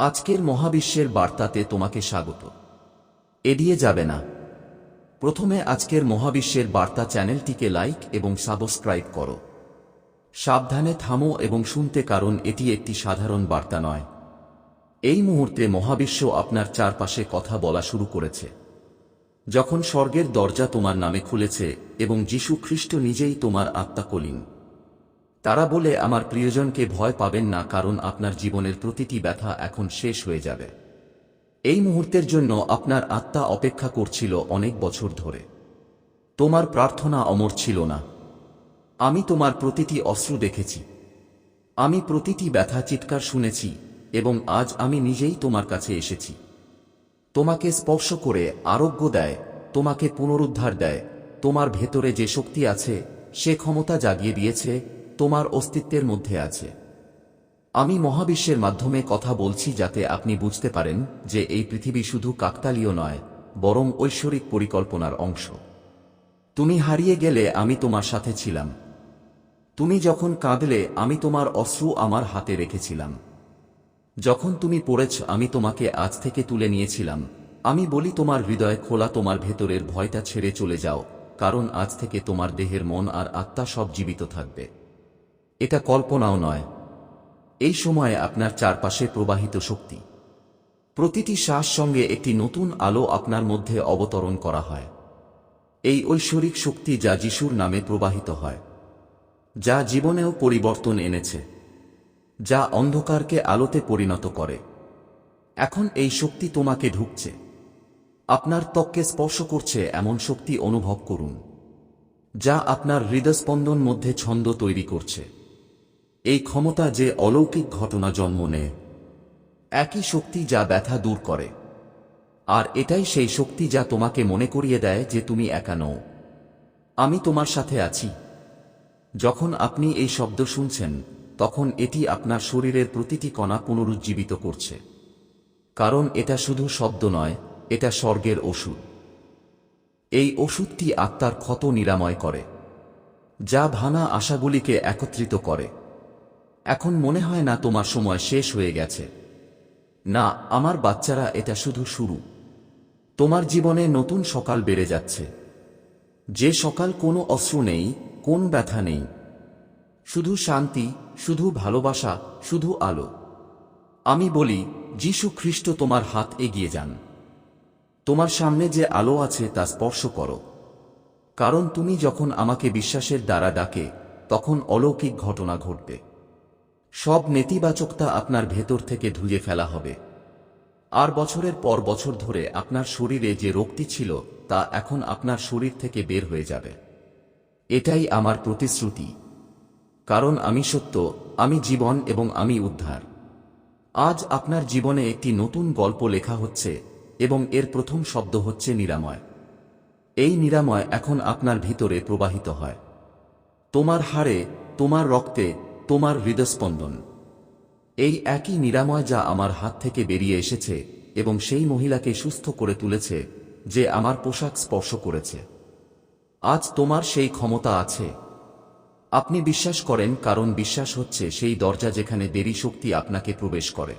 আজকের মহাবিশ্বের বার্তাতে তোমাকে স্বাগত। এড়িয়ে যাবে না। প্রথমে আজকের মহাবিশ্বের বার্তা চ্যানেলটিকে লাইক এবং সাবস্ক্রাইব করো। সাবধানে থামো এবং শুনতে কারণ এটি একটি সাধারণ বার্তা নয়। এই মুহূর্তে মহাবিশ্ব আপনার চারপাশে কথা বলা শুরু করেছে। যখন স্বর্গের দরজা তোমার নামে খুলেছে এবং যীশু খ্রিস্ট নিজেই তোমার আত্মা কলিন। তারা বলে, আমার প্রিয়জনকে ভয় পাবেন না, কারণ আপনার জীবনের প্রতিটি ব্যথা এখন শেষ হয়ে যাবে। এই মুহূর্তের জন্য আপনার আত্মা অপেক্ষা করছিল অনেক বছর ধরে। তোমার প্রার্থনা অমর ছিল না। আমি তোমার প্রতিটি অশ্রু দেখেছি। আমি প্রতিটি ব্যথা চিৎকার শুনেছি এবং আজ আমি নিজেই তোমার কাছে এসেছি। তোমাকে স্পর্শ করে আরোগ্য দেয়, তোমাকে পুনরুদ্ধার দেয়। তোমার ভেতরে যে শক্তি আছে, সে ক্ষমতা জাগিয়ে দিয়েছে তোমার অস্তিত্বের মধ্যে আছে। আমি মহাবিশ্বের মাধ্যমে কথা বলছি যাতে আপনি বুঝতে পারেন যে এই পৃথিবী শুধু কাকতালীয় নয়, বরং ঐশ্বরিক পরিকল্পনার অংশ। তুমি হারিয়ে গেলে আমি তোমার সাথে ছিলাম। তুমি যখন কাঁদলে, আমি তোমার অশ্রু আমার হাতে রেখেছিলাম। যখন তুমি পড়েছ, আমি তোমাকে আজ থেকে তুলে নিয়েছিলাম। আমি বলি, তোমার হৃদয় খোলা, তোমার ভেতরের ভয়টা ছেড়ে চলে যাও, কারণ আজ থেকে তোমার দেহের মন আর আত্মা সব জীবিত থাকবে। এটা কল্পনাও নয়। এই সময়ে আপনার চারপাশে প্রবাহিত শক্তি। প্রতিটি শ্বাস সঙ্গে একটি নতুন আলো আপনার মধ্যে অবতরণ করা হয়। এই ঐশ্বরিক শক্তি যা যিশুর নামে প্রবাহিত হয়, যা জীবনেও পরিবর্তন এনেছে, যা অন্ধকারকে আলোতে পরিণত করে। এখন এই শক্তি তোমাকে ঢুকছে। আপনার ত্বককে স্পর্শ করছে এমন শক্তি অনুভব করুন, যা আপনার হৃদস্পন্দন মধ্যে ছন্দ তৈরি করছে। এই ক্ষমতা যে অলৌকিক ঘটনা জন্ম নেয়, একই শক্তি যা ব্যথা দূর করে। আর এটাই সেই শক্তি যা তোমাকে মনে করিয়ে দেয় যে তুমি একা নও। আমি তোমার সাথে আছি। যখন আপনি এই শব্দ শুনছেন, তখন এটি আপনার শরীরের প্রতিটি কণা পুনরুজ্জীবিত করছে। কারণ এটা শুধু শব্দ নয়, এটা স্বর্গের ওষুধ। এই ওষুধটি আত্মার ক্ষত নিরাময় করে, যা ভানা আশাগুলিকে একত্রিত করে। এখন মনে হয় না তোমার সময় শেষ হয়ে গেছে। না, আমার বাচ্চারা এটা শুধু শুরু। তোমার জীবনে নতুন সকাল বেড়ে যাচ্ছে। যে সকাল কোনো অশ্রু নেই, কোন ব্যথা নেই। শুধু শান্তি, শুধু ভালোবাসা, শুধু আলো। আমি বলি, যীশু খ্রিস্ট তোমার হাত এগিয়ে যান। তোমার সামনে যে আলো আছে তা স্পর্শ করো। কারণ তুমি যখন আমাকে বিশ্বাসের দ্বারা ডাকে, তখন অলৌকিক ঘটনা ঘটবে। সব নেতিবাচকতা আপনার ভেতর থেকে ধুয়ে ফেলা হবে। আর বছরের পর বছর ধরে আপনার শরীরে যে রোগটি ছিল, তা এখন আপনার শরীর থেকে বের হয়ে যাবে। এটাই আমার প্রতিশ্রুতি। কারণ আমি সত্য, আমি জীবন এবং আমি উদ্ধার। আজ আপনার জীবনে একটি নতুন গল্প লেখা হচ্ছে এবং এর প্রথম শব্দ হচ্ছে নিরাময়। এই নিরাময় এখন আপনার ভিতরে প্রবাহিত হয়। তোমার হাড়ে, তোমার রক্তে তোমার হৃদস্পন্দন। এই একই নিরাময় যা আমার হাত থেকে বেরিয়ে এসেছে এবং সেই মহিলাকে সুস্থ করে তুলেছে, যে আমার পোশাক স্পর্শ করেছে। আজ তোমার সেই ক্ষমতা আছে। আপনি বিশ্বাস করেন, কারণ বিশ্বাস হচ্ছে সেই দরজা যেখানে দেরি শক্তি আপনাকে প্রবেশ করে।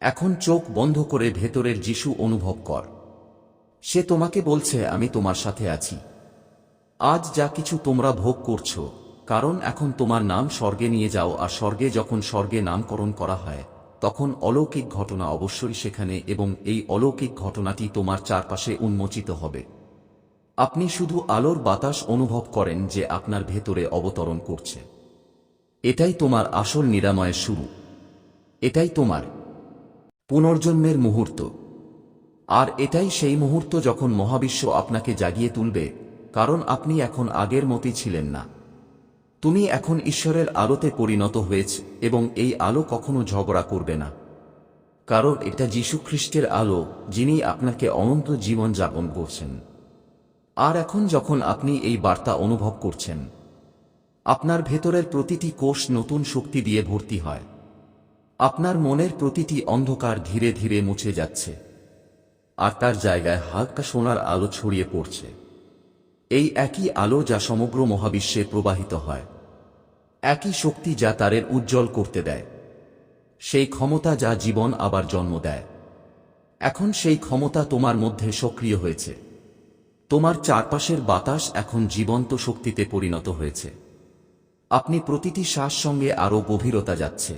এখন চোখ বন্ধ করে ভেতরের যিশু অনুভব কর। সে তোমাকে বলছে, আমি তোমার সাথে আছি। আজ যা কিছু তোমরা ভোগ করছ কারণ এখন তোমার নাম স্বর্গে নিয়ে যাও, আর স্বর্গে যখন স্বর্গে নামকরণ করা হয়, তখন অলৌকিক ঘটনা অবশ্যই সেখানে এবং এই অলৌকিক ঘটনাটি তোমার চারপাশে উন্মোচিত হবে। আপনি শুধু আলোর বাতাস অনুভব করেন যে আপনার ভেতরে অবতরণ করছে। এটাই তোমার আসল নিরাময়ের শুরু। এটাই তোমার পুনর্জন্মের মুহূর্ত। আর এটাই সেই মুহূর্ত যখন মহাবিশ্ব আপনাকে জাগিয়ে তুলবে, কারণ আপনি এখন আগের মতই ছিলেন না। তুমি এখন ঈশ্বরের আলোতে পরিণত হয়েছে এবং এই আলো কখনো ঝগড়া করবে না। কারণ এটা যীশুখ্রিস্টের আলো, যিনি আপনাকে অনন্ত জীবন যাপন করছেন। আর এখন যখন আপনি এই বার্তা অনুভব করছেন, আপনার ভেতরের প্রতিটি কোষ নতুন শক্তি দিয়ে ভর্তি হয়। আপনার মনের প্রতিটি অন্ধকার ধীরে ধীরে মুছে যাচ্ছে। আর তার জায়গায় হালকা সোনার আলো ছড়িয়ে পড়ছে। এই একই আলো যা সমগ্র মহাবিশ্বে প্রবাহিত হয়। একই শক্তি যা তারের উজ্জ্বল করতে দেয়। সেই ক্ষমতা যা জীবন আবার জন্ম দেয়। এখন সেই ক্ষমতা তোমার মধ্যে সক্রিয় হয়েছে। তোমার চারপাশের বাতাস এখন জীবন্ত শক্তিতে পরিণত হয়েছে। আপনি প্রতিটি শ্বাস সঙ্গে আরও গভীরতা যাচ্ছে।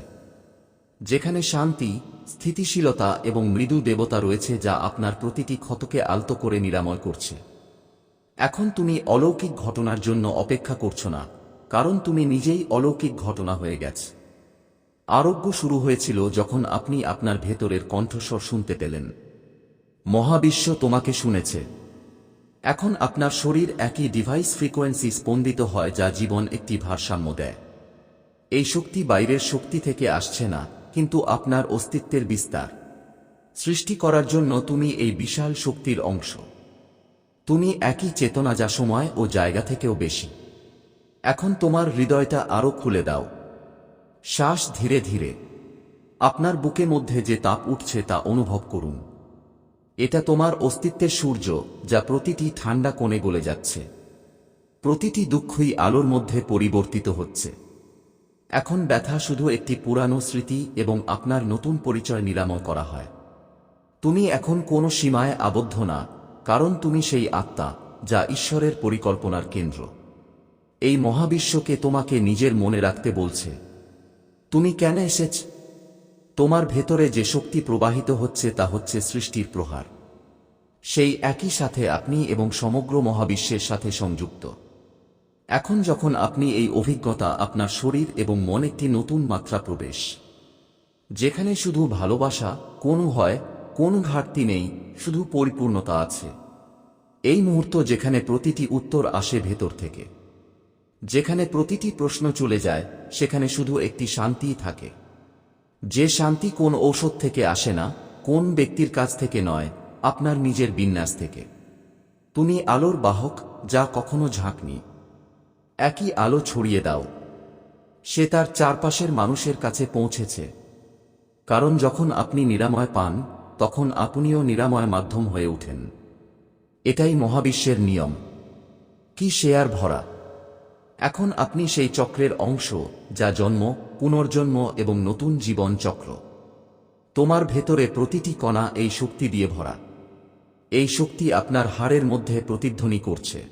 যেখানে শান্তি, স্থিতিশীলতা এবং মৃদু দেবতা রয়েছে যা আপনার প্রতিটি ক্ষতকে আলতো করে নিরাময় করছে। এখন তুমি অলৌকিক ঘটনার জন্য অপেক্ষা করছ না, কারণ তুমি নিজেই অলৌকিক ঘটনা হয়ে গেছে। আরোগ্য শুরু হয়েছিল যখন আপনি আপনার ভেতরের কণ্ঠস্বর শুনতে পেলেন। মহাবিশ্ব তোমাকে শুনেছে। এখন আপনার শরীর একই ডিভাইস ফ্রিকোয়েন্সি স্পন্দিত হয় যা জীবন একটি ভারসাম্য দেয়। এই শক্তি বাইরের শক্তি থেকে আসছে না, কিন্তু আপনার অস্তিত্বের বিস্তার। সৃষ্টি করার জন্য তুমি এই বিশাল শক্তির অংশ। তুমি একই চেতনা যা সময় ও জায়গা থেকেও বেশি। এখন তোমার হৃদয়টা আরও খুলে দাও। শ্বাস ধীরে ধীরে। আপনার বুকে মধ্যে যে তাপ উঠছে তা অনুভব করুন। এটা তোমার অস্তিত্বের সূর্য, যা প্রতিটি ঠান্ডা কোণে গলে যাচ্ছে। প্রতিটি দুঃখই আলোর মধ্যে পরিবর্তিত হচ্ছে। এখন ব্যথা শুধু একটি পুরানো স্মৃতি এবং আপনার নতুন পরিচয় নিরাময় করা হয়। তুমি এখন কোনো সীমায় আবদ্ধ না। কারণ তুমি সেই আত্মা, যা ঈশ্বরের পরিকল্পনার কেন্দ্র। এই মহাবিশ্বকে তোমাকে নিজের মনে রাখতে বলছে। তুমি কেন এসেছ? তোমার ভেতরে যে শক্তি প্রবাহিত হচ্ছে তা হচ্ছে সৃষ্টির প্রহার। সেই একই সাথে আপনি এবং সমগ্র মহাবিশ্বের সাথে সংযুক্ত। এখন যখন আপনি এই অভিজ্ঞতা আপনার শরীর এবং মন একটি নতুন মাত্রা প্রবেশ। যেখানে শুধু ভালোবাসা, কোনো হয় কোনো ঘাটতি নেই, শুধু পরিপূর্ণতা আছে। এই মুহূর্ত যেখানে প্রতিটি উত্তর আসে ভেতর থেকে। যেখানে প্রতিটি প্রশ্ন চলে যায়, সেখানে শুধু একটি শান্তিই থাকে। যে শান্তি কোন ঔষধ থেকে আসে না, কোন ব্যক্তির কাছ থেকে নয়, আপনার নিজের বিন্যাস থেকে। তুমি আলোর বাহক, যা কখনো ঝাঁকনি। একই আলো ছড়িয়ে দাও। সে তার চারপাশের মানুষের কাছে পৌঁছেছে। কারণ যখন আপনি নিরাময় পান তখন আপনিও নিরাময় মাধ্যম হয়ে ওঠেন এটাই মহাবিশ্বের নিয়ম। কি শেয়ার ভরা। এখন আপনি সেই চক্রের অংশ, যা জন্ম, পুনর্জন্ম এবং নতুন জীবন চক্র। তোমার ভেতরে প্রতিটি কণা এই শক্তি দিয়ে ভরা। এই শক্তি আপনার হাড়ের মধ্যে প্রতিধ্বনি করছে।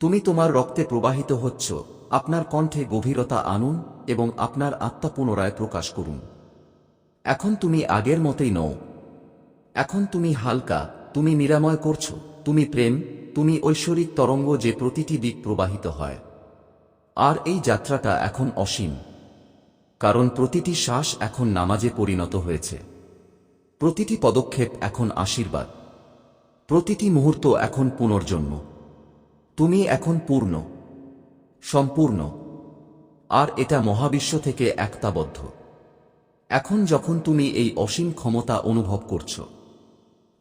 তুমি তোমার রক্তে প্রবাহিত হচ্ছ, আপনার কণ্ঠে গভীরতা আনুন এবং আপনার আত্মা পুনরায় প্রকাশ করুন। এখন তুমি আগের মতেই নও। এখন তুমি হালকা, তুমি নিরাময় করছ, তুমি প্রেম, তুমি ঐশ্বরিক তরঙ্গ যে প্রতিটি দিক প্রবাহিত হয়। আর এই যাত্রাটা এখন অসীম। কারণ প্রতিটি শ্বাস এখন নামাজে পরিণত হয়েছে। প্রতিটি পদক্ষেপ এখন আশীর্বাদ। প্রতিটি মুহূর্ত এখন পুনর্জন্ম। তুমি এখন পূর্ণ। সম্পূর্ণ। আর এটা মহাবিশ্ব থেকে একতাবদ্ধ। এখন যখন তুমি এই অসীম ক্ষমতা অনুভব করছ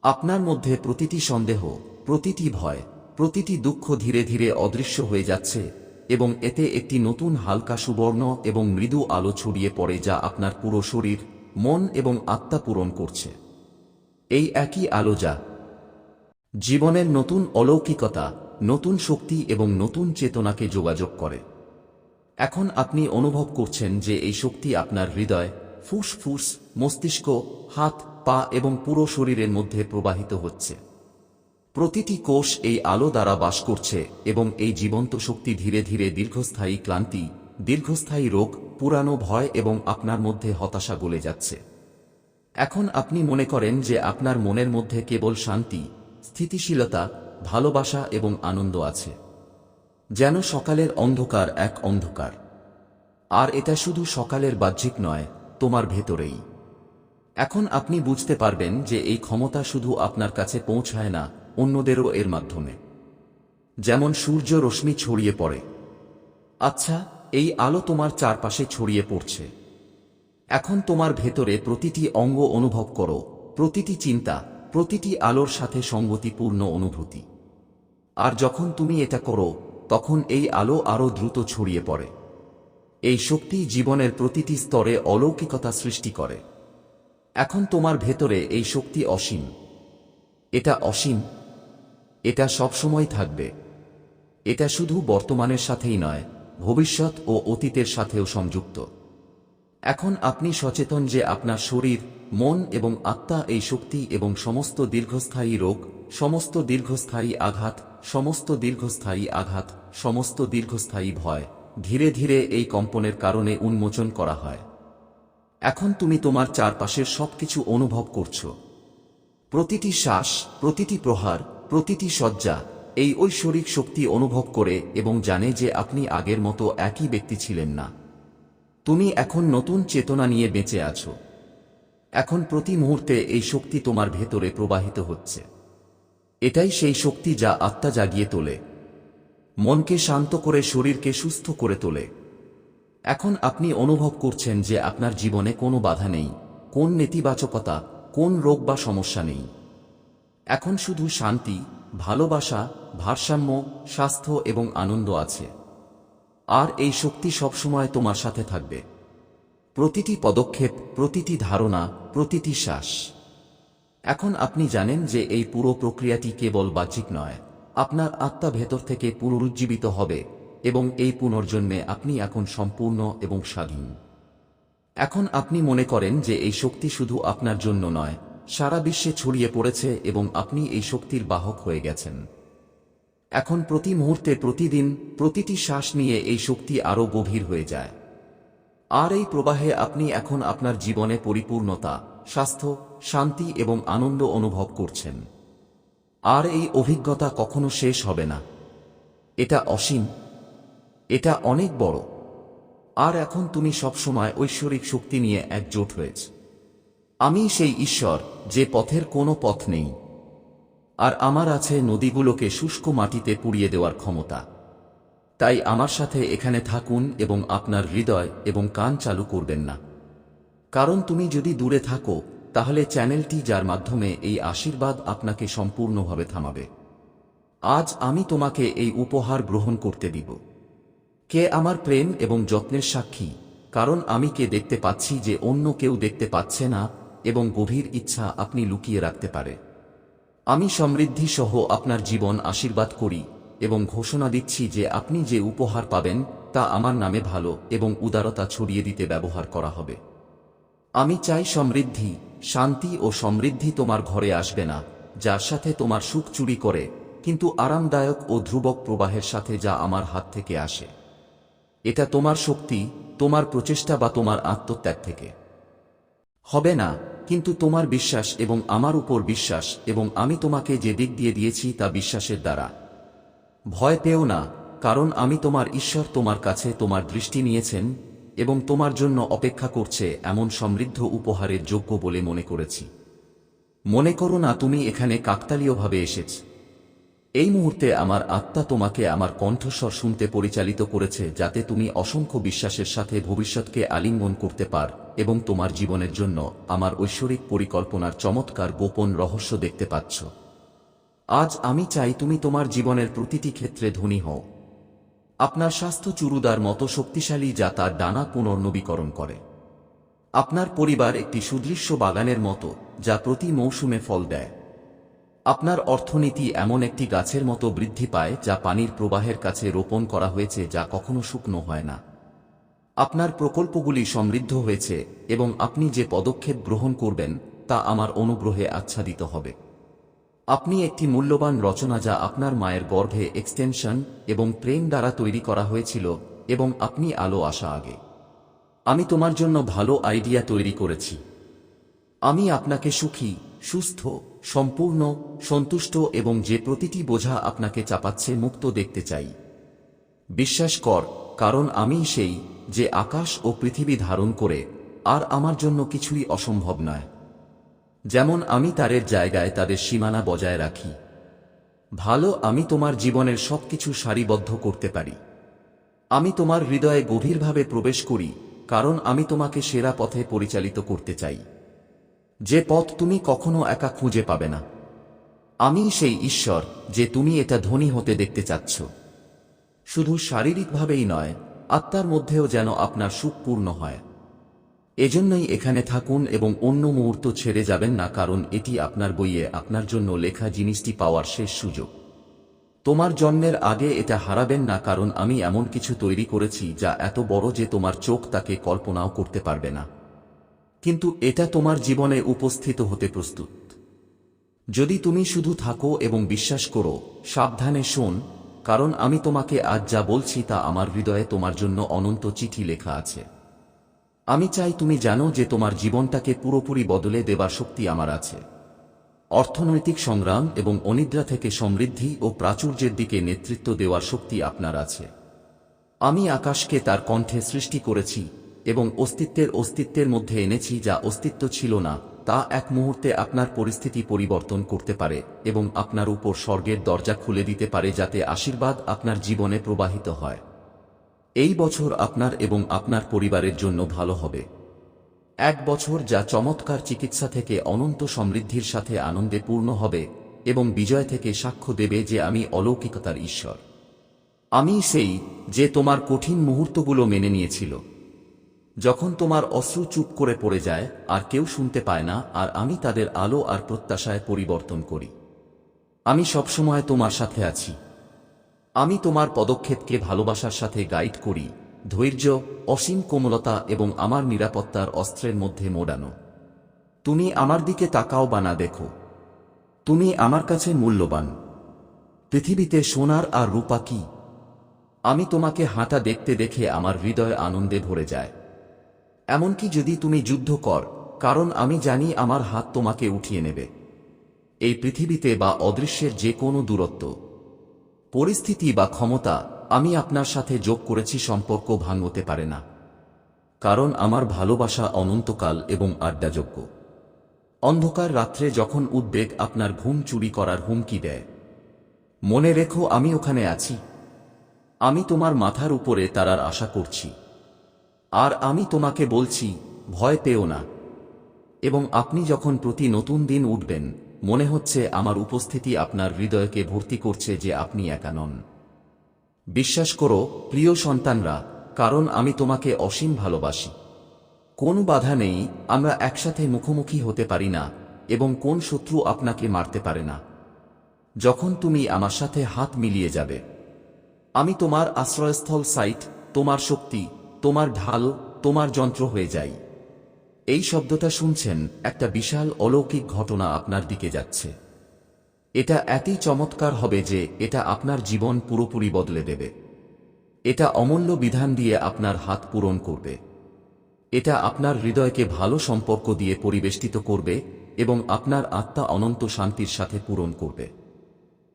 আপনার মধ্যে প্রতিটি সন্দেহ, প্রতিটি ভয়, প্রতিটি দুঃখ ধীরে ধীরে অদৃশ্য হয়ে যাচ্ছে এবং এতে একটি নতুন হালকা সুবর্ণ এবং মৃদু আলো ছড়িয়ে পড়ে যা আপনার পুরো শরীর, মন এবং আত্মা পূরণ করছে। এই একই আলো যা জীবনের নতুন অলৌকিকতা, নতুন শক্তি এবং নতুন চেতনাকে যোগাযোগ করে। এখন আপনি অনুভব করছেন যে এই শক্তি আপনার হৃদয়, ফুসফুস, মস্তিষ্ক, হাত পা এবং পুরো শরীরের মধ্যে প্রবাহিত হচ্ছে। প্রতিটি কোষ এই আলো দ্বারা বাস করছে এবং এই জীবন্ত শক্তি ধীরে ধীরে দীর্ঘস্থায়ী ক্লান্তি, দীর্ঘস্থায়ী রোগ, পুরানো ভয় এবং আপনার মধ্যে হতাশা গলে যাচ্ছে। এখন আপনি মনে করেন যে আপনার মনের মধ্যে কেবল শান্তি, স্থিতিশীলতা, ভালোবাসা এবং আনন্দ আছে। যেন সকালের অন্ধকার এক অন্ধকার। আর এটা শুধু সকালের বাহ্যিক নয়, তোমার ভেতরেই। এখন আপনি বুঝতে পারবেন যে এই ক্ষমতা শুধু আপনার কাছে পৌঁছায় না, অন্যদেরও এর মাধ্যমে। যেমন সূর্য রশ্মি ছড়িয়ে পড়ে। আচ্ছা এই আলো তোমার চারপাশে ছড়িয়ে পড়ছে। এখন তোমার ভেতরে প্রতিটি অঙ্গ অনুভব করো, প্রতিটি চিন্তা, প্রতিটি আলোর সাথে সঙ্গতিপূর্ণ অনুভূতি। আর যখন তুমি এটা করো, তখন এই আলো আরও দ্রুত ছড়িয়ে পড়ে। এই শক্তি জীবনের প্রতিটি স্তরে অলৌকিকতা সৃষ্টি করে। এখন তোমার ভেতরে এই শক্তি অসীম। এটা অসীম, এটা সবসময় থাকবে। এটা শুধু বর্তমানের সাথেই নয়, ভবিষ্যৎ ও অতীতের সাথেও সংযুক্ত। এখন আপনি সচেতন যে আপনার শরীর, মন এবং আত্মা এই শক্তি এবং সমস্ত দীর্ঘস্থায়ী রোগ, সমস্ত দীর্ঘস্থায়ী আঘাত, সমস্ত দীর্ঘস্থায়ী আঘাত, সমস্ত দীর্ঘস্থায়ী ভয়, ধীরে ধীরে এই কম্পনের কারণে উন্মোচন করা হয়। এখন তুমি তোমার চারপাশের সবকিছু অনুভব করছ। প্রতিটি শ্বাস, প্রতিটি প্রহার, প্রতিটি শয্যা, এই ঐশ্বরিক শক্তি অনুভব করে এবং জানে যে আপনি আগের মতো একই ব্যক্তি ছিলেন না। তুমি এখন নতুন চেতনা নিয়ে বেঁচে আছো। এখন প্রতি মুহূর্তে এই শক্তি তোমার ভেতরে প্রবাহিত হচ্ছে। এটাই সেই শক্তি যা আত্মা জাগিয়ে তোলে। মনকে শান্ত করে, শরীরকে সুস্থ করে তোলে। এখন আপনি অনুভব করছেন যে আপনার জীবনে কোনো বাধা নেই, কোন নেতিবাচকতা, কোন রোগ বা সমস্যা নেই। এখন শুধু শান্তি, ভালোবাসা, ভারসাম্য, স্বাস্থ্য এবং আনন্দ আছে। আর এই শক্তি সবসময় তোমার সাথে থাকবে। প্রতিটি পদক্ষেপ, প্রতিটি ধারণা, প্রতিটি শ্বাস। এখন আপনি জানেন যে এই পুরো প্রক্রিয়াটি কেবল বাহ্যিক নয়, আপনার আত্মা ভেতর থেকে পুনরুজ্জীবিত হবে। এবং এই পুনর্জন্মে আপনি এখন সম্পূর্ণ এবং স্বাধীন। এখন আপনি মনে করেন যে এই শক্তি শুধু আপনার জন্য নয়, সারা বিশ্বে ছড়িয়ে পড়েছে এবং আপনি এই শক্তির বাহক হয়ে গেছেন। এখন প্রতি মুহূর্তে প্রতিদিন প্রতিটি শ্বাস নিয়ে এই শক্তি আরও গভীর হয়ে যায়। আর এই প্রবাহে আপনি এখন আপনার জীবনে পরিপূর্ণতা, স্বাস্থ্য, শান্তি এবং আনন্দ অনুভব করছেন। আর এই অভিজ্ঞতা কখনো শেষ হবে না। এটা অসীম এটা অনেক বড়। আর এখন তুমি সবসময় ঐশ্বরিক শক্তি নিয়ে একজোট হয়েছ। আমি সেই ঈশ্বর, যে পথের কোনো পথ নেই। আর আমার আছে নদীগুলোকে শুষ্ক মাটিতে পুড়িয়ে দেওয়ার ক্ষমতা। তাই আমার সাথে এখানে থাকুন এবং আপনার হৃদয় এবং কান চালু করবেন না। কারণ তুমি যদি দূরে থাকো, তাহলে চ্যানেলটি যার মাধ্যমে এই আশীর্বাদ আপনাকে সম্পূর্ণভাবে থামাবে। আজ আমি তোমাকে এই উপহার গ্রহণ করতে দিব। কে আমার প্রেম এবং যত্নের সাক্ষী? কারণ আমি কে দেখতে পাচ্ছি যে অন্য কেউ দেখতে পাচ্ছে না, এবং গভীর ইচ্ছা আপনি লুকিয়ে রাখতে পারে। আমি সমৃদ্ধি সহ আপনার জীবন আশীর্বাদ করি, এবং ঘোষণা দিচ্ছি যে আপনি যে উপহার পাবেন, তা আমার নামে ভালো এবং উদারতা ছড়িয়ে দিতে ব্যবহার করা হবে। আমি চাই সমৃদ্ধি, শান্তি ও সমৃদ্ধি তোমার ঘরে আসবে না, যার সাথে তোমার সুখ চুরি করে, কিন্তু আরামদায়ক ও ধ্রুবক প্রবাহের সাথে যা আমার হাত থেকে আসে। এটা তোমার শক্তি, তোমার প্রচেষ্টা বা তোমার আত্মত্যাগ থেকে। হবে না, কিন্তু তোমার বিশ্বাস এবং আমার উপর বিশ্বাস এবং আমি তোমাকে যে দিক দিয়ে দিয়েছি তা বিশ্বাসের দ্বারা। ভয় পেও না, কারণ আমি তোমার ঈশ্বর তোমার কাছে তোমার দৃষ্টি নিয়েছেন এবং তোমার জন্য অপেক্ষা করছে এমন সমৃদ্ধ উপহারের যোগ্য বলে মনে করেছি। মনে করো না তুমি এখানে কাকতালীয়ভাবে এসেছ। এই মুহূর্তে আমার আত্মা তোমাকে আমার কণ্ঠস্বর শুনতে পরিচালিত করেছে যাতে তুমি অসংখ্য বিশ্বাসের সাথে ভবিষ্যৎকে আলিঙ্গন করতে পার এবং তোমার জীবনের জন্য আমার ঐশ্বরিক পরিকল্পনার চমৎকার গোপন রহস্য দেখতে পাচ্ছ। আজ আমি চাই তুমি তোমার জীবনের প্রতিটি ক্ষেত্রে ধনী হও। আপনার স্বাস্থ্য চুরুদার মতো শক্তিশালী যা তার ডানা পুনর্নবীকরণ করে। আপনার পরিবার একটি সুদৃশ্য বাগানের মতো যা প্রতি মৌসুমে ফল দেয়। আপনার অর্থনীতি এমন একটি গাছের মতো বৃদ্ধি পায় যা পানির প্রবাহের কাছে রোপণ করা হয়েছে যা কখনো শুকনো হয় না। আপনার প্রকল্পগুলি সমৃদ্ধ হয়েছে এবং আপনি যে পদক্ষেপ গ্রহণ করবেন তা আমার অনুগ্রহে আচ্ছাদিত হবে। আপনি একটি মূল্যবান রচনা যা আপনার মায়ের গর্ভে এক্সটেনশন এবং প্রেম দ্বারা তৈরি করা হয়েছিল এবং আপনি আলো আসা আগে। আমি তোমার জন্য ভালো আইডিয়া তৈরি করেছি। আমি আপনাকে সুখী, সুস্থ সম্পূর্ণ, সন্তুষ্ট এবং যে প্রতিটি বোঝা আপনাকে চাপাচ্ছে মুক্ত দেখতে চাই। বিশ্বাস কর, কারণ আমি সেই যে আকাশ ও পৃথিবী ধারণ করে, আর আমার জন্য কিছুই অসম্ভব নয়। যেমন আমি তারের জায়গায় তাদের সীমানা বজায় রাখি। ভালো, আমি তোমার জীবনের সবকিছু সারিবদ্ধ করতে পারি। আমি তোমার হৃদয়ে গভীরভাবে প্রবেশ করি, কারণ আমি তোমাকে সেরা পথে পরিচালিত করতে চাই। যে পথ তুমি কখনো একা খুঁজে পাবে না। আমি সেই ঈশ্বর যে তুমি এটা ধনী হতে দেখতে চাচ্ছ। শুধু শারীরিকভাবেই নয়, আত্মার মধ্যেও যেন আপনার সুখ পূর্ণ হয়। এজন্যই এখানে থাকুন এবং অন্য মুহূর্ত ছেড়ে যাবেন না, কারণ এটি আপনার বইয়ে আপনার জন্য লেখা জিনিসটি পাওয়ার শেষ সুযোগ। তোমার জন্মের আগে এটা হারাবেন না, কারণ আমি এমন কিছু তৈরি করেছি যা এত বড় যে তোমার চোখ তাকে কল্পনাও করতে পারবে না। কিন্তু এটা তোমার জীবনে উপস্থিত হতে প্রস্তুত। যদি তুমি শুধু থাকো এবং বিশ্বাস করো, সাবধানে শোন, কারণ আমি তোমাকে আজ যা বলছি তা আমার হৃদয়ে তোমার জন্য অনন্ত চিঠি লেখা আছে। আমি চাই তুমি জানো যে তোমার জীবনটাকে পুরোপুরি বদলে দেবার শক্তি আমার আছে। অর্থনৈতিক সংগ্রাম এবং অনিদ্রা থেকে সমৃদ্ধি ও প্রাচুর্যের দিকে নেতৃত্ব দেওয়ার শক্তি আপনার আছে। আমি আকাশকে তার কণ্ঠে সৃষ্টি করেছি এবং অস্তিত্বের অস্তিত্বের মধ্যে এনেছি যা অস্তিত্ব ছিল না, তা এক মুহূর্তে আপনার পরিস্থিতি পরিবর্তন করতে পারে এবং আপনার উপর স্বর্গের দরজা খুলে দিতে পারে যাতে আশীর্বাদ আপনার জীবনে প্রবাহিত হয়। এই বছর আপনার এবং আপনার পরিবারের জন্য ভালো হবে। এক বছর যা চমৎকার চিকিৎসা থেকে অনন্ত সমৃদ্ধির সাথে আনন্দে পূর্ণ হবে এবং বিজয় থেকে সাক্ষ্য দেবে যে আমি অলৌকিকতার ঈশ্বর। আমি সেই যে তোমার কঠিন মুহূর্তগুলো মেনে নিয়েছিল। যখন তোমার অশ্রু চুপ করে পড়ে যায়, আর কেউ শুনতে পায় না, আর আমি তাদের আলো আর প্রত্যাশায় পরিবর্তন করি। আমি সবসময় তোমার সাথে আছি। আমি তোমার পদক্ষেপকে ভালোবাসার সাথে গাইড করি, ধৈর্য, অসীম কোমলতা এবং আমার নিরাপত্তার অস্ত্রের মধ্যে মোড়ানো। তুমি আমার দিকে তাকাও বা না দেখো। তুমি আমার কাছে মূল্যবান। পৃথিবীতে সোনার আর রূপা কি? আমি তোমাকে হাঁটা দেখতে দেখে আমার হৃদয় আনন্দে ভরে যায়। এমনকি যদি তুমি যুদ্ধ কর, কারণ আমি জানি আমার হাত তোমাকে উঠিয়ে নেবে। এই পৃথিবীতে বা অদৃশ্যের যে কোনো দূরত্ব, পরিস্থিতি বা ক্ষমতা আমি আপনার সাথে যোগ করেছি সম্পর্ক ভাঙতে পারে না। কারণ আমার ভালোবাসা অনন্তকাল এবং আড্ডাযোগ্য। অন্ধকার রাত্রে যখন উদ্বেগ আপনার ঘুম চুরি করার হুমকি দেয়, মনে রেখো আমি ওখানে আছি। আমি তোমার মাথার উপরে তারার আশা করছি। আর আমি তোমাকে বলছি, ভয় পেও না। এবং আপনি যখন প্রতি নতুন দিন উঠবেন, মনে হচ্ছে আমার উপস্থিতি আপনার হৃদয়কে ভর্তি করছে যে আপনি একা নন। বিশ্বাস করো, প্রিয় সন্তানরা, কারণ আমি তোমাকে অসীম ভালোবাসি। কোন বাধা নেই, আমরা একসাথে মুখোমুখি হতে পারি না, এবং কোন শত্রু আপনাকে মারতে পারে না। যখন তুমি আমার সাথে হাত মিলিয়ে যাবে। আমি তোমার আশ্রয়স্থল সাইট, তোমার শক্তি তোমার ঢাল, তোমার যন্ত্র হয়ে যাই এই শব্দটা শুনছেন একটা বিশাল অলৌকিক ঘটনা আপনার দিকে যাচ্ছে। এটা এতই চমৎকার হবে যে এটা আপনার জীবন পুরোপুরি বদলে দেবে। এটা অমূল্য বিধান দিয়ে আপনার হাত পূরণ করবে। এটা আপনার হৃদয়কে ভালো সম্পর্ক দিয়ে পরিবেষ্টিত করবে এবং আপনার আত্মা অনন্ত শান্তির সাথে পূরণ করবে।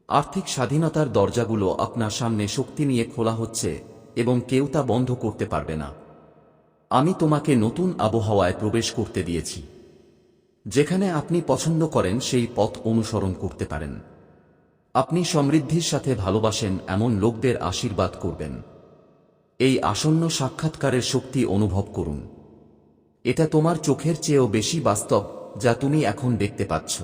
আর্থিক স্বাধীনতার দরজাগুলো আপনার সামনে শক্তি নিয়ে খোলা হচ্ছে এবং কেউ তা বন্ধ করতে পারবে না। আমি তোমাকে নতুন আবহাওয়ায় প্রবেশ করতে দিয়েছি। যেখানে আপনি পছন্দ করেন, সেই পথ অনুসরণ করতে পারেন। আপনি সমৃদ্ধির সাথে ভালোবাসেন, এমন লোকদের আশীর্বাদ করবেন। এই আসন্ন সাক্ষাৎকারের শক্তি অনুভব করুন। এটা তোমার চোখের চেয়েও বেশি বাস্তব, যা তুমি এখন দেখতে পাচ্ছ।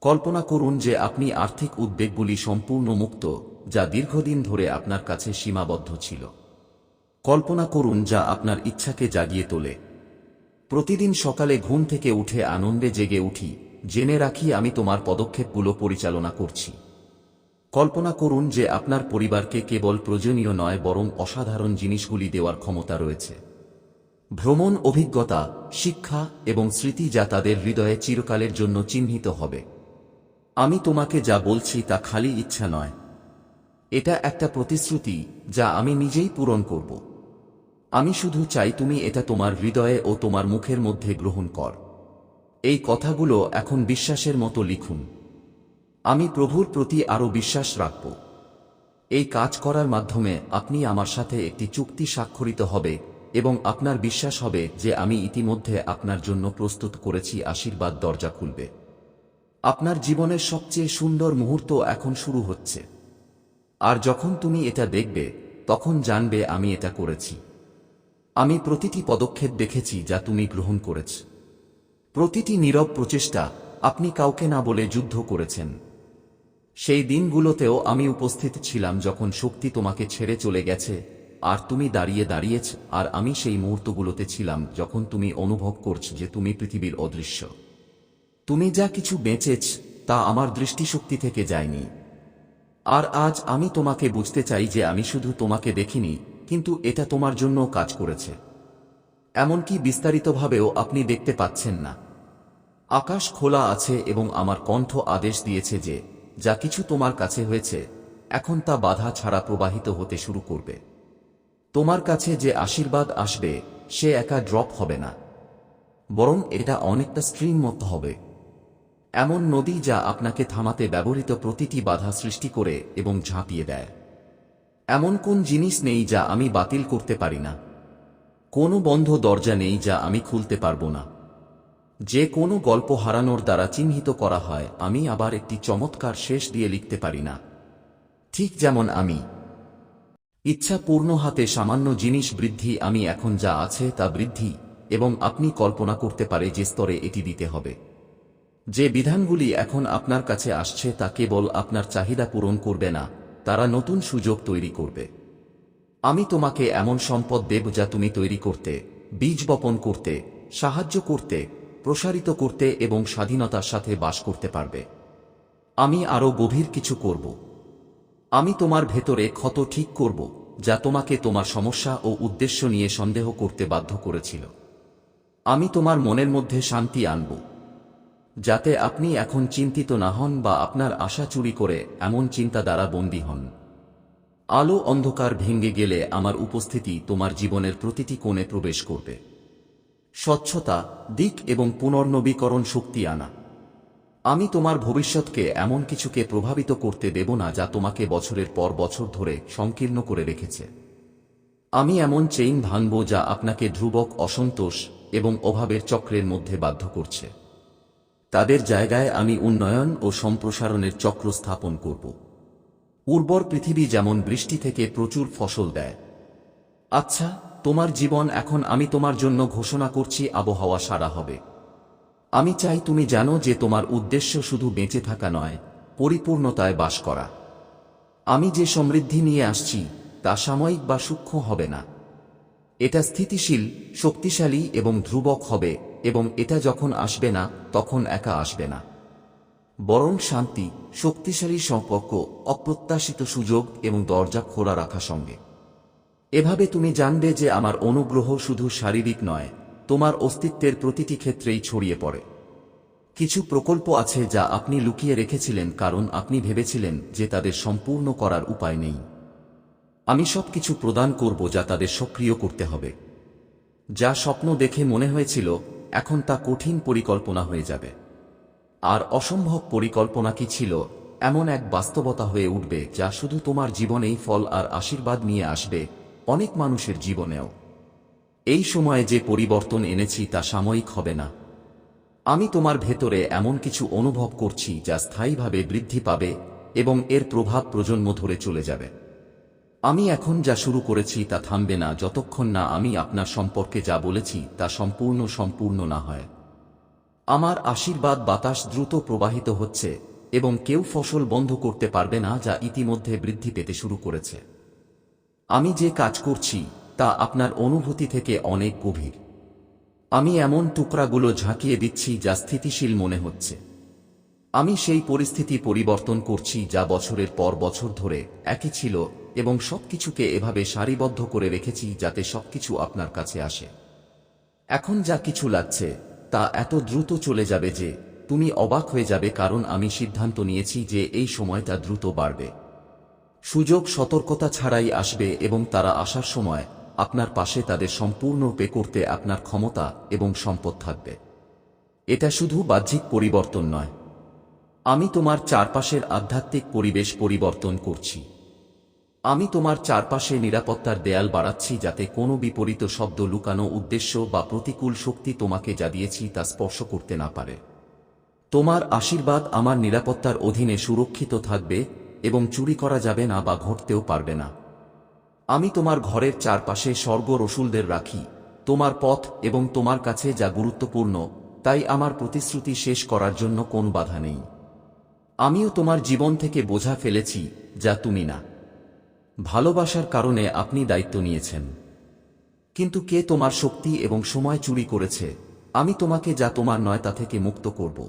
কল্পনা করুন যে আপনি আর্থিক উদ্বেগগুলি সম্পূর্ণ মুক্ত যা দীর্ঘদিন ধরে আপনার কাছে সীমাবদ্ধ ছিল। কল্পনা করুন যা আপনার ইচ্ছাকে জাগিয়ে তোলে। প্রতিদিন সকালে ঘুম থেকে উঠে আনন্দে জেগে উঠি, জেনে রাখি আমি তোমার পদক্ষেপগুলো পরিচালনা করছি। কল্পনা করুন যে আপনার পরিবারকে কেবল প্রয়োজনীয় নয়, বরং অসাধারণ জিনিসগুলি দেওয়ার ক্ষমতা রয়েছে। ভ্রমণ অভিজ্ঞতা, শিক্ষা এবং স্মৃতি যা তাদের হৃদয়ে চিরকালের জন্য চিহ্নিত হবে। আমি তোমাকে যা বলছি তা খালি ইচ্ছা নয় এটা একটা প্রতিশ্রুতি যা আমি নিজেই পূরণ করব। আমি শুধু চাই তুমি এটা তোমার হৃদয়ে ও তোমার মুখের মধ্যে গ্রহণ কর। এই কথাগুলো এখন বিশ্বাসের মতো লিখুন। আমি প্রভুর প্রতি আরও বিশ্বাস রাখব। এই কাজ করার মাধ্যমে আপনি আমার সাথে একটি চুক্তি স্বাক্ষরিত হবে এবং আপনার বিশ্বাস হবে যে আমি ইতিমধ্যে আপনার জন্য প্রস্তুত করেছি আশীর্বাদ দরজা খুলবে। আপনার জীবনের সবচেয়ে সুন্দর মুহূর্ত এখন শুরু হচ্ছে। আর যখন তুমি এটা দেখবে, তখন জানবে আমি এটা করেছি। আমি প্রতিটি পদক্ষেপ দেখেছি যা তুমি গ্রহণ করেছ। প্রতিটি নীরব প্রচেষ্টা আপনি কাউকে না বলে যুদ্ধ করেছেন। সেই দিনগুলোতেও আমি উপস্থিত ছিলাম যখন শক্তি তোমাকে ছেড়ে চলে গেছে, আর তুমি দাঁড়িয়ে দাঁড়িয়েছ, আর আমি সেই মুহূর্তগুলোতে ছিলাম যখন তুমি অনুভব করছ যে তুমি পৃথিবীর অদৃশ্য। তুমি যা কিছু বেঁচেছ, তা আমার দৃষ্টিশক্তি থেকে যায়নি। আর আজ আমি তোমাকে বুঝতে চাই যে আমি শুধু তোমাকে দেখিনি, কিন্তু এটা তোমার জন্য কাজ করেছে। এমনকি বিস্তারিতভাবেও আপনি দেখতে পাচ্ছেন না। আকাশ খোলা আছে এবং আমার কণ্ঠ আদেশ দিয়েছে যে, যা কিছু তোমার কাছে হয়েছে, এখন তা বাধা ছাড়া প্রবাহিত হতে শুরু করবে। তোমার কাছে যে আশীর্বাদ আসবে, সে একা ড্রপ হবে না। বরং এটা অনেকটা স্ট্রিম মতো হবে। এমন নদী যা আপনাকে থামাতে ব্যবহৃত প্রতিটি বাধা সৃষ্টি করে এবং ঝাঁপিয়ে দেয়। এমন কোন জিনিস নেই যা আমি বাতিল করতে পারি না। কোনো বন্ধ দরজা নেই যা আমি খুলতে পারব না। যে কোনো গল্প হারানোর দ্বারা চিহ্নিত করা হয়, আমি আবার একটি চমৎকার শেষ দিয়ে লিখতে পারি না। ঠিক যেমন আমি। ইচ্ছা পূর্ণ হাতে সামান্য জিনিস বৃদ্ধি, আমি এখন যা আছে তা বৃদ্ধি, এবং আপনি কল্পনা করতে পারে যে স্তরে এটি দিতে হবে। যে বিধানগুলি এখন আপনার কাছে আসছে তা কেবল আপনার চাহিদা পূরণ করবে না, তারা নতুন সুযোগ তৈরি করবে। আমি তোমাকে এমন সম্পদ দেব যা তুমি তৈরি করতে, বীজ বপন করতে, সাহায্য করতে, প্রসারিত করতে এবং স্বাধীনতার সাথে বাস করতে পারবে। আমি আরও গভীর কিছু করব। আমি তোমার ভেতরে ক্ষত ঠিক করব, যা তোমাকে তোমার সমস্যা ও উদ্দেশ্য নিয়ে সন্দেহ করতে বাধ্য করেছিল। আমি তোমার মনের মধ্যে শান্তি আনব। যাতে আপনি এখন চিন্তিত না হন বা আপনার আশা চুরি করে এমন চিন্তা দ্বারা বন্দী হন। আলো অন্ধকার ভেঙে গেলে আমার উপস্থিতি তোমার জীবনের প্রতিটি কোণে প্রবেশ করবে। স্বচ্ছতা, দিক এবং পুনর্নবীকরণ শক্তি আনা। আমি তোমার ভবিষ্যৎকে এমন কিছুকে প্রভাবিত করতে দেব না যা তোমাকে বছরের পর বছর ধরে সংকীর্ণ করে রেখেছে। আমি এমন চেইন ভাঙব যা আপনাকে ধ্রুবক, অসন্তোষ এবং অভাবের চক্রের মধ্যে বাধ্য করছে। তাদের জায়গায় আমি উন্নয়ন ও সম্প্রসারণের চক্র স্থাপন করব। উর্বর পৃথিবী যেমন বৃষ্টি থেকে প্রচুর ফসল দেয়। আচ্ছা তোমার জীবন এখন আমি তোমার জন্য ঘোষণা করছি, আবহাওয়া সারা হবে। আমি চাই তুমি জানো যে তোমার উদ্দেশ্য শুধু বেঁচে থাকা নয়, পরিপূর্ণতায় বাস করা। আমি যে সমৃদ্ধি নিয়ে আসছি, তা সাময়িক বা সূক্ষ্ম হবে না। এটা স্থিতিশীল, শক্তিশালী এবং ধ্রুবক হবে এবং এটা যখন আসবে না, তখন একা আসবে না। বরং শান্তি, শক্তিশালী সম্পর্ক, অপ্রত্যাশিত সুযোগ এবং দরজা খোলা রাখা সঙ্গে। এভাবে তুমি জানবে যে আমার অনুগ্রহ শুধু শারীরিক নয়, তোমার অস্তিত্বের প্রতিটি ক্ষেত্রেই ছড়িয়ে পড়ে। কিছু প্রকল্প আছে যা আপনি লুকিয়ে রেখেছিলেন কারণ আপনি ভেবেছিলেন যে তাদের সম্পূর্ণ করার উপায় নেই। আমি সবকিছু প্রদান করব যা তাদের সক্রিয় করতে হবে। যা স্বপ্ন দেখে মনে হয়েছিল এখন তা কঠিন পরিকল্পনা হয়ে যাবে। আর অসম্ভব পরিকল্পনা কি ছিল, এমন এক বাস্তবতা হয়ে উঠবে যা শুধু তোমার জীবনেই ফল আর আশীর্বাদ নিয়ে আসবে, অনেক মানুষের জীবনেও। এই সময়ে যে পরিবর্তন এনেছি তা সাময়িক হবে না। আমি তোমার ভেতরে এমন কিছু অনুভব করছি যা স্থায়ীভাবে বৃদ্ধি পাবে এবং এর প্রভাব প্রজন্ম ধরে চলে যাবে। আমি এখন যা শুরু করেছি তা থামবে না, যতক্ষণ না আমি আপনার সম্পর্কে যা বলেছি তা সম্পূর্ণ সম্পূর্ণ না হয়। আমার আশীর্বাদ বাতাস দ্রুত প্রবাহিত হচ্ছে, এবং কেউ ফসল বন্ধ করতে পারবে না যা ইতিমধ্যে বৃদ্ধি পেতে শুরু করেছে। আমি যে কাজ করছি, তা আপনার অনুভূতি থেকে অনেক গভীর। আমি এমন টুকরাগুলো ঝাঁকিয়ে দিচ্ছি যা স্থিতিশীল মনে হচ্ছে। আমি সেই পরিস্থিতি পরিবর্তন করছি যা বছরের পর বছর ধরে একই ছিল এবং সবকিছুকে এভাবে সারিবদ্ধ করে রেখেছি যাতে সবকিছু আপনার কাছে আসে। এখন যা কিছু লাগছে, তা এত দ্রুত চলে যাবে যে, তুমি অবাক হয়ে যাবে কারণ আমি সিদ্ধান্ত নিয়েছি যে এই সময়টা দ্রুত বাড়বে। সুযোগ সতর্কতা ছাড়াই আসবে এবং তারা আসার সময় আপনার পাশে তাদের সম্পূর্ণ পে করতে আপনার ক্ষমতা এবং সম্পদ থাকবে। এটা শুধু বাহ্যিক পরিবর্তন নয়। আমি তোমার চারপাশের আধ্যাত্মিক পরিবেশ পরিবর্তন করছি। আমি তোমার চারপাশে নিরাপত্তার দেয়াল বাড়াচ্ছি যাতে কোনো বিপরীত শব্দ লুকানো উদ্দেশ্য বা প্রতিকূল শক্তি তোমাকে যা দিয়েছি তা স্পর্শ করতে না পারে। তোমার আশীর্বাদ আমার নিরাপত্তার অধীনে সুরক্ষিত থাকবে এবং চুরি করা যাবে না বা ঘটতেও পারবে না। আমি তোমার ঘরের চারপাশে স্বর্গ রসুলদের রাখি, তোমার পথ এবং তোমার কাছে যা গুরুত্বপূর্ণ, তাই আমার প্রতিশ্রুতি শেষ করার জন্য কোন বাধা নেই। আমিও তোমার জীবন থেকে বোঝা ফেলেছি, যা তুমি না। ভালোবাসার কারণে আপনি দায়িত্ব নিয়েছেন। কিন্তু কে তোমার শক্তি এবং সময় চুরি করেছে? আমি তোমাকে যা তোমার নয় তা থেকে মুক্ত করব।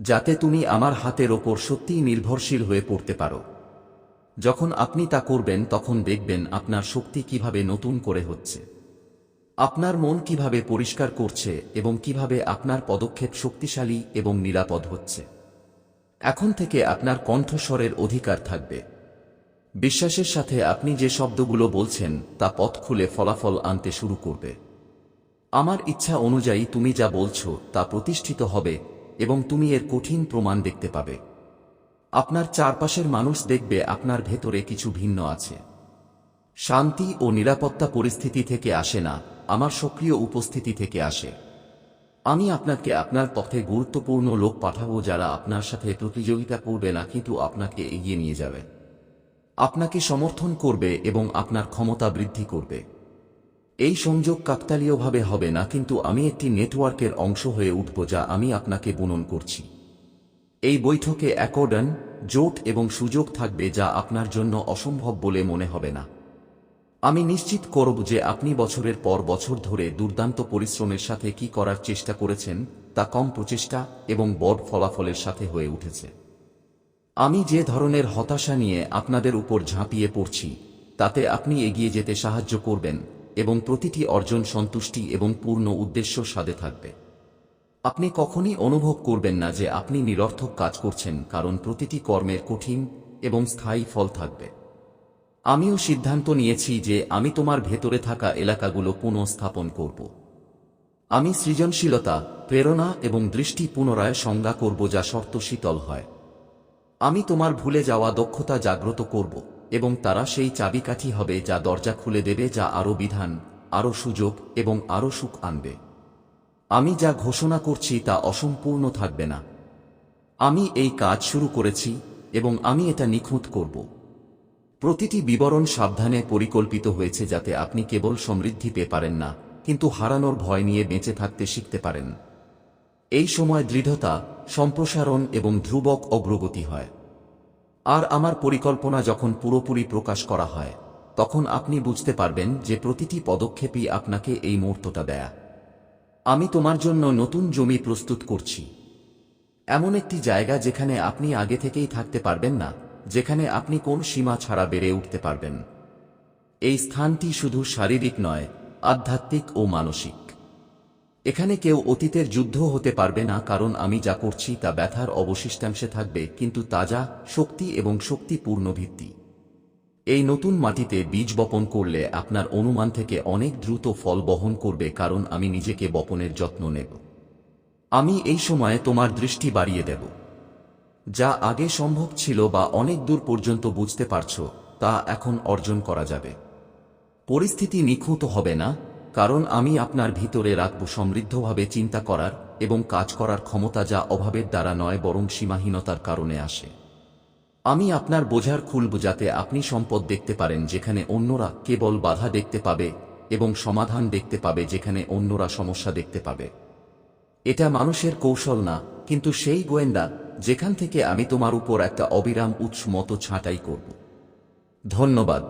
যাতে তুমি আমার হাতের ওপর সত্যিই নির্ভরশীল হয়ে পড়তে পারো। যখন আপনি তা করবেন, তখন দেখবেন আপনার শক্তি কীভাবে নতুন করে হচ্ছে। আপনার মন কীভাবে পরিষ্কার করছে এবং কীভাবে আপনার পদক্ষেপ শক্তিশালী এবং নিরাপদ হচ্ছে। এখন থেকে আপনার কণ্ঠস্বরের অধিকার থাকবে। বিশ্বাসের সাথে আপনি যে শব্দগুলো বলছেন, তা পথ খুলে ফলাফল আনতে শুরু করবে। আমার ইচ্ছা অনুযায়ী তুমি যা বলছো, তা প্রতিষ্ঠিত হবে এবং তুমি এর কঠিন প্রমাণ দেখতে পাবে। আপনার চারপাশের মানুষ দেখবে আপনার ভেতরে কিছু ভিন্ন আছে। শান্তি ও নিরাপত্তা পরিস্থিতি থেকে আসে না, আমার সক্রিয় উপস্থিতি থেকে আসে। আমি আপনাকে আপনার পথে গুরুত্বপূর্ণ লোক পাঠাবো যারা আপনার সাথে প্রতিযোগিতা করবে না, কিন্তু আপনাকে এগিয়ে নিয়ে যাবে। আপনাকে সমর্থন করবে এবং আপনার ক্ষমতা বৃদ্ধি করবে। এই সংযোগ কাকতালীয়ভাবে হবে না, কিন্তু আমি একটি নেটওয়ার্কের অংশ হয়ে উঠব যা আমি আপনাকে বুনন করছি। এই বৈঠকে অ্যাকর্ডন, জোট এবং সুযোগ থাকবে যা আপনার জন্য অসম্ভব বলে মনে হবে না। আমি নিশ্চিত করব যে আপনি বছরের পর বছর ধরে দুর্দান্ত পরিশ্রমের সাথে কি করার চেষ্টা করেছেন, তা কম প্রচেষ্টা এবং বড় ফলাফলের সাথে হয়ে উঠেছে। আমি যে ধরনের হতাশা নিয়ে আপনাদের উপর ঝাঁপিয়ে পড়ছি, তাতে আপনি এগিয়ে যেতে সাহায্য করবেন এবং প্রতিটি অর্জন সন্তুষ্টি এবং পূর্ণ উদ্দেশ্য সাথে থাকবে। আপনি কখনই অনুভব করবেন না যে আপনি নিরর্থক কাজ করছেন, কারণ প্রতিটি কর্মের কঠিন এবং স্থায়ী ফল থাকবে। আমিও সিদ্ধান্ত নিয়েছি যে আমি তোমার ভেতরে থাকা এলাকাগুলো পুনঃস্থাপন করব। আমি সৃজনশীলতা, প্রেরণা এবং দৃষ্টি পুনরায় সংজ্ঞা করব যা শর্ত শীতল হয়। আমি তোমার ভুলে যাওয়া দক্ষতা জাগ্রত করব, এবং তারা সেই চাবিকাঠি হবে যা দরজা খুলে দেবে, যা আরও বিধান আরও সুযোগ, এবং আরও সুখ আনবে। আমি যা ঘোষণা করছি তা অসম্পূর্ণ থাকবে না। আমি এই কাজ শুরু করেছি, এবং আমি এটা নিখুঁত করব। প্রতিটি বিবরণ সাবধানে পরিকল্পিত হয়েছে যাতে আপনি কেবল সমৃদ্ধি পেয়ে পারেন না, কিন্তু হারানোর ভয় নিয়ে বেঁচে থাকতে শিখতে পারেন। এই সময় দৃঢ়তা, সম্প্রসারণ এবং ধ্রুবক অগ্রগতি হয়। আর আমার পরিকল্পনা যখন পুরোপুরি প্রকাশ করা হয়, তখন আপনি বুঝতে পারবেন যে প্রতিটি পদক্ষেপই আপনাকে এই মুহূর্তটা দেয়া। আমি তোমার জন্য নতুন জমি প্রস্তুত করছি। এমন একটি জায়গা যেখানে আপনি আগে থেকেই থাকতে পারবেন না, যেখানে আপনি কোন সীমা ছাড়া বেড়ে উঠতে পারবেন। এই স্থানটি শুধু শারীরিক নয়, আধ্যাত্মিক ও মানসিক। এখানে কেউ অতীতের যুদ্ধ হতে পারবে না, কারণ আমি যা করছি তা ব্যথার অবশিষ্টাংশে থাকবে, কিন্তু তাজা, শক্তি এবং শক্তিপূর্ণ ভিত্তি। এই নতুন মাটিতে বীজ বপন করলে আপনার অনুমান থেকে অনেক দ্রুত ফল বহন করবে, কারণ আমি নিজেকে বপনের যত্ন নেব। আমি এই সময়ে তোমার দৃষ্টি বাড়িয়ে দেব। যা আগে সম্ভব ছিল বা অনেক দূর পর্যন্ত বুঝতে পারছ, তা এখন অর্জন করা যাবে। পরিস্থিতি নিখুঁত হবে না কারণ আমি আপনার ভিতরে রাখব সমৃদ্ধভাবে চিন্তা করার এবং কাজ করার ক্ষমতা যা অভাবের দ্বারা নয়, বরং সীমাহীনতার কারণে আসে। আমি আপনার বোঝার খুলব যাতে আপনি সম্পদ দেখতে পারেন যেখানে অন্যরা কেবল বাধা দেখতে পাবে এবং সমাধান দেখতে পাবে যেখানে অন্যরা সমস্যা দেখতে পাবে। এটা মানুষের কৌশল না, কিন্তু সেই গোয়েন্দা যেখান থেকে আমি তোমার উপর একটা অবিরাম উৎস মতো ছাঁটাই করব। ধন্যবাদ।